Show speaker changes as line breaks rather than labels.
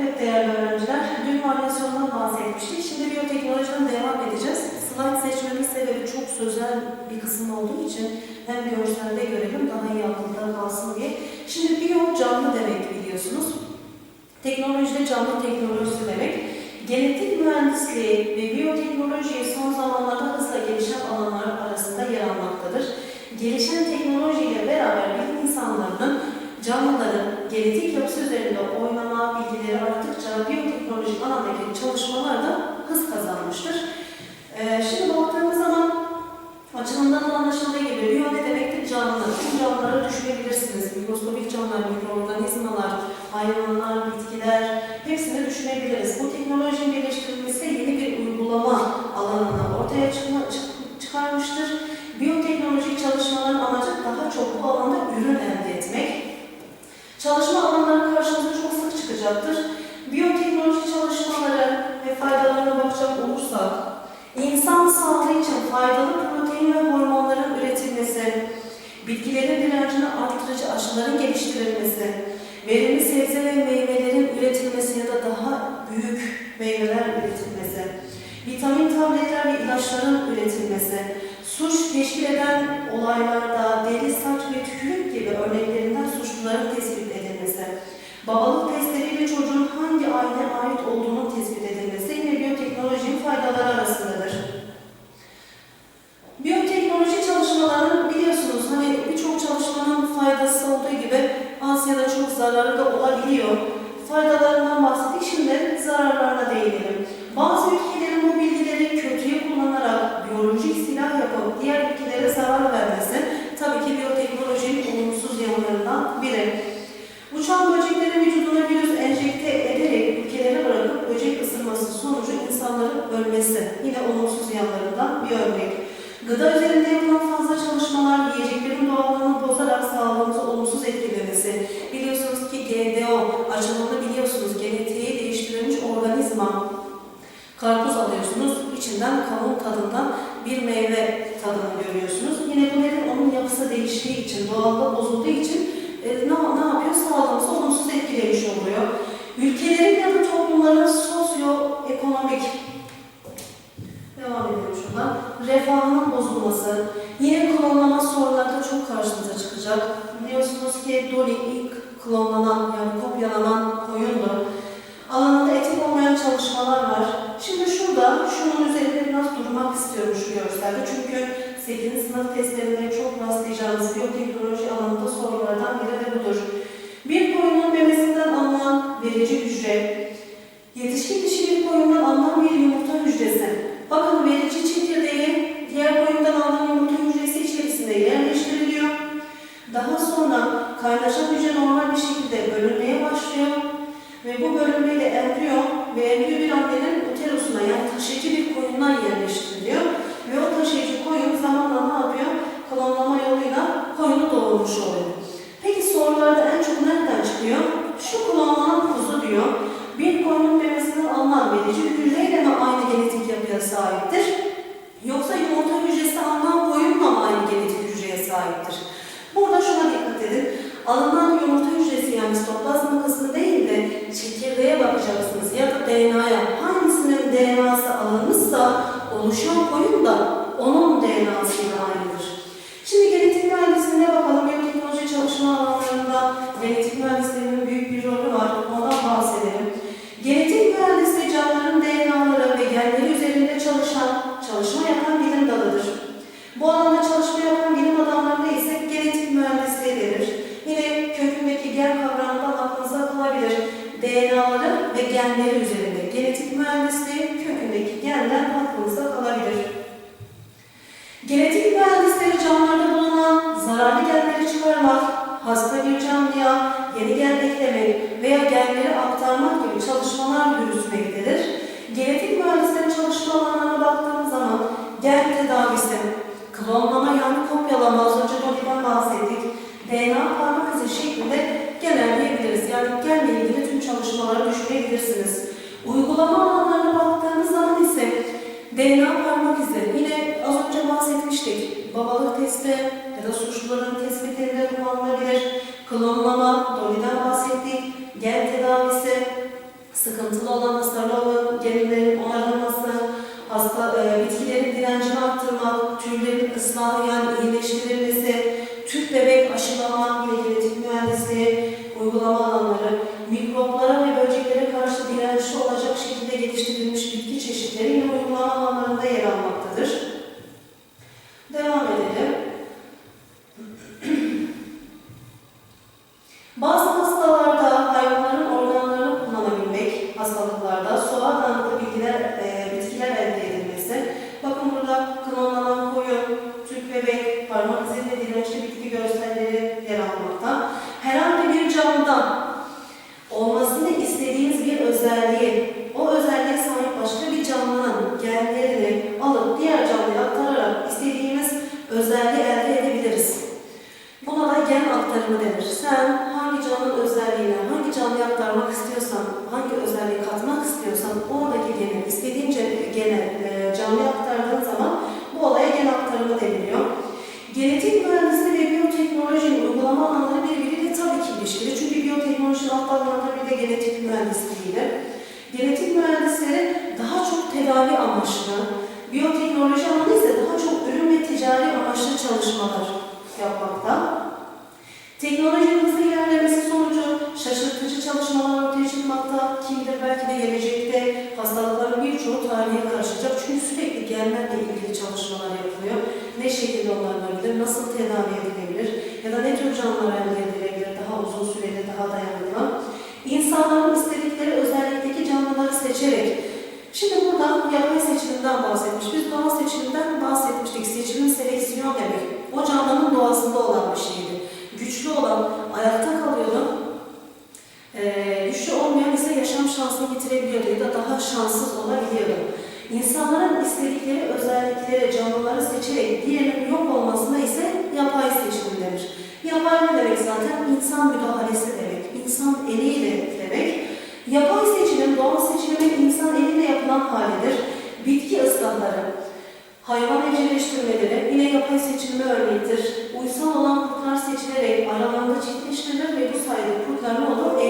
Evet değerli öğrenciler, dün varyasyondan bahsetmiştik. Şimdi biyoteknolojiden devam edeceğiz. Slide seçmemin sebebi çok sözel bir kısım olduğu için hem görselde görelim daha iyi aklımda kalsın diye. Şimdi biyo canlı demek biliyorsunuz. Teknolojide canlı teknolojisi demek. Genetik mühendisliği ve biyoteknoloji son zamanlarda hızla gelişen alanlar arasında yer almaktadır. Gelişen teknolojiyle beraber bilim insanlarının canlıların genetik yapısı üzerinde oynama bilgileri arttıkça biyoteknolojik alandaki çalışmalar da hız kazanmıştır. Ee, şimdi baktığımız zaman açılımdan da anlaşıldığı gibi biyo ne demektir? Canlı. Tüm canlıları düşünebilirsiniz. Mikroskopik canlılar, mikroorganizmalar, hayvanlar, Çalışma alanları karşımıza çok sık çıkacaktır. Biyoteknoloji çalışmaları ve faydalarına bakacak olursak, insan sağlığı için faydalı protein ve hormonların üretilmesi, bitkilerin direncini arttırıcı aşıların geliştirilmesi, verimli sebze ve meyvelerin üretilmesi ya da daha büyük meyveler üretilmesi, vitamin tabletler ve ilaçların üretilmesi, suç teşkil eden olaylarda ya da olabiliyor. Faydalarından bahsettik, şimdi zararlarına değinelim. Bazı ülkelerin değiştiği için, doğallığı bozulduğu için e, ne, ne yapıyor? Sağlığımızı olumsuz etkilemiş oluyor. Ülkelerin ya da toplumların sosyoekonomik Devam edelim şuradan. Refahının bozulması. Yine klonlama sorunları da çok karşımıza çıkacak. Biliyorsunuz ki Dolly ilk klonlanan yani kopyalanan koyundu. Alanında etik olmayan çalışmalar var. Şimdi şurada şunun üzerinde biraz durmak istiyorum şu görselde. Çünkü 8. sınıf testlerinde kaynaşan hücre normal bir şekilde bölünmeye başlıyor. Ve bu bölünmeyle embriyo ve embriyo bir annenin uterusuna yani taşıyıcı bir koyundan yerleştiriliyor. Ve o taşıyıcı koyun zamanla ne yapıyor? Klonlama yoluyla koyunu doğurmuş oluyor. Alınan yumurta hücresi yani sitoplazma kısmı değil de çekirdeğe bakacaksınız ya da DNA'ya. Hangisinin DNA'sı alınmışsa oluşan koyun da onun DNA'sıyla aynıdır. Şimdi genetik mühendisliğine bakalım. Biyoteknoloji çalışma alanlarında klonlama yani kopyalama, az önce Dolly'den bahsettik, DNA parmak izi şeklinde genelleyebiliriz. Yani genle ilgili tüm çalışmaları düşünebilirsiniz. Uygulama alanlarına baktığımız zaman ise DNA parmak izi. Yine az önce bahsetmiştik. Babalık testi ya da suçluların tespitinde kullanılabilir. Klonlama, Dolly'den bahsettik. Gen tedavisi, sıkıntılı olan, hasarlı olan genlerin Genetik mühendisleri daha çok tedavi amaçlı, biyoteknoloji alanı ise daha çok ürün ve ticari amaçlı çalışmalar yapmakta. Teknolojinin hızlı ilerlemesi sonucu şaşırtıcı çalışmalar ortaya çıkmakta. Kim bilir belki de gelecekte hastalıkların birçoğu tarihe karışacak. Çünkü sürekli genlerle ilgili çalışmalar yapılıyor. Ne şekilde onarılabilir, nasıl tedavi edilebilir ya da ne tür canlılar elde edilebilir daha uzun süreli, daha dayanıklı. Seçerek Şimdi burada yapay seçilimden bahsetmiş. Biz doğal seçilimden bahsetmiştik. Seçilim seleksiyon demek. O canlının doğasında olan bir şeydi. Güçlü olan ayakta kalıyordu. Ee, güçlü olmayan ise yaşam şansını yitirebiliyordu ya da daha şanssız olabiliyordu. İnsanların istedikleri özellikleri, canlıları seçerek diğerinin yok olmasına ise yapay seçilim denir. Yapay ne demek zaten? İnsan müdahalesi demek. İnsan eliyle demek. Yapay seçilim, doğal seçilimin insan eliyle yapılan halidir. Bitki ıslahları, hayvan evcilleştirmeleri yine yapay seçilme örneğidir. Uysal olan kurtlar seçilerek aralarında çiftleştirilir ve bu sayede kurtlar olur?